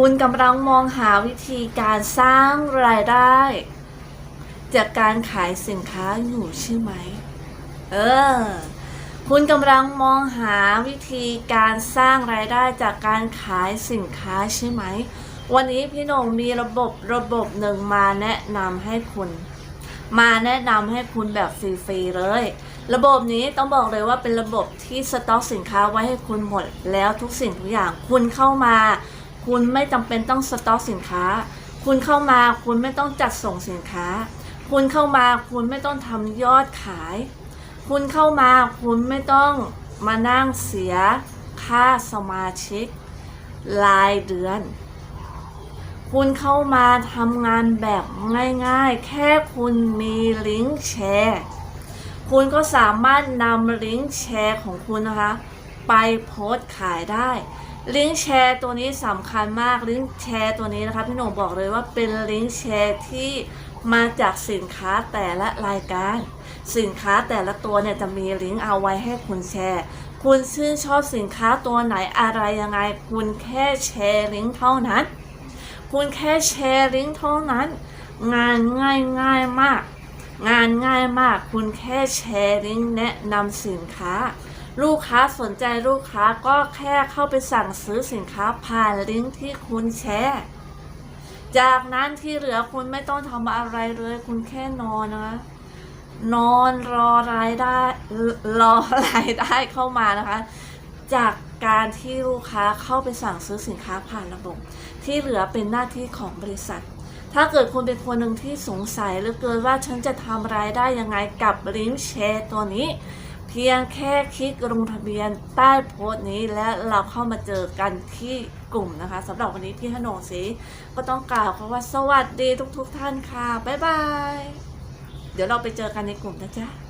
คุณกำลังมองหาวิธีการสร้างรายได้ จากการขายสินค้าอยู่ใช่ไหม เออ คุณกำลังมองหาวิธีการสร้างรายได้จากการขายสินค้าใช่ไหม วันนี้พี่หนงมีระบบระบบหนึ่งมาแนะนำให้คุณ มาแนะนำให้คุณแบบฟรีๆเลย ระบบนี้ต้องบอกเลยว่าเป็นระบบที่สต็อกสินค้าไว้ให้คุณหมด แล้วทุกสิ่งทุกอย่างคุณเข้ามา คุณไม่จำเป็นต้องสต็อกสินค้า คุณเข้ามาคุณไม่ต้องจัดส่งสินค้า คุณเข้ามาคุณไม่ต้องทำยอดขาย คุณเข้ามาคุณไม่ต้องมานั่งเสียค่าสมาชิกรายเดือน คุณเข้ามาทำงานแบบง่ายๆ แค่คุณมีลิงก์แชร์ คุณก็สามารถนำลิงก์แชร์ของคุณนะคะ ไปโพสขายได้ลิงก์แชร์ตัวนี้สำคัญมากลิงก์แชร์ตัวนี้นะคะพี่หนุ่มบอกเลยว่าเป็นลิงก์แชร์ที่มาจากสินค้าแต่ละรายการ สินค้าแต่ละตัวเนี่ยจะมีลิงก์เอาไว้ให้คุณแชร์ คุณชื่นชอบสินค้าตัวไหนอะไรยังไง คุณแค่แชร์ลิงก์เท่านั้น คุณแค่แชร์ลิงก์เท่านั้น งานง่ายง่ายมาก งานง่ายมาก คุณแค่แชร์ลิงก์แนะนำสินค้า ลูกค้าสนใจลูกค้าก็แค่เข้าไปสั่งซื้อสินค้าผ่านลิงก์ที่คุณแชร์ จากนั้นที่เหลือคุณไม่ต้องทำอะไรเลย คุณแค่นอนนะ นอนรอรายได้ รอรายได้เข้ามานะคะ จากการที่ลูกค้าเข้าไปสั่งซื้อสินค้าผ่านระบบ ที่เหลือเป็นหน้าที่ของบริษัท ถ้าเกิดคุณเป็นคนหนึ่งที่สงสัยเหลือเกินว่าฉันจะทำรายได้ยังไงกับลิงก์แชร์ตัวนี้ เพียงแค่คลิกลงทะเบียนใต้โพสต์นี้และเราเข้ามาเจอกันที่กลุ่มนะคะสำหรับวันนี้พี่ฮนงสีก็ต้องกล่าวคำว่าสวัสดีทุกๆทท่านค่ะ บ๊ายบาย เดี๋ยวเราไปเจอกันในกลุ่มนะจ๊ะ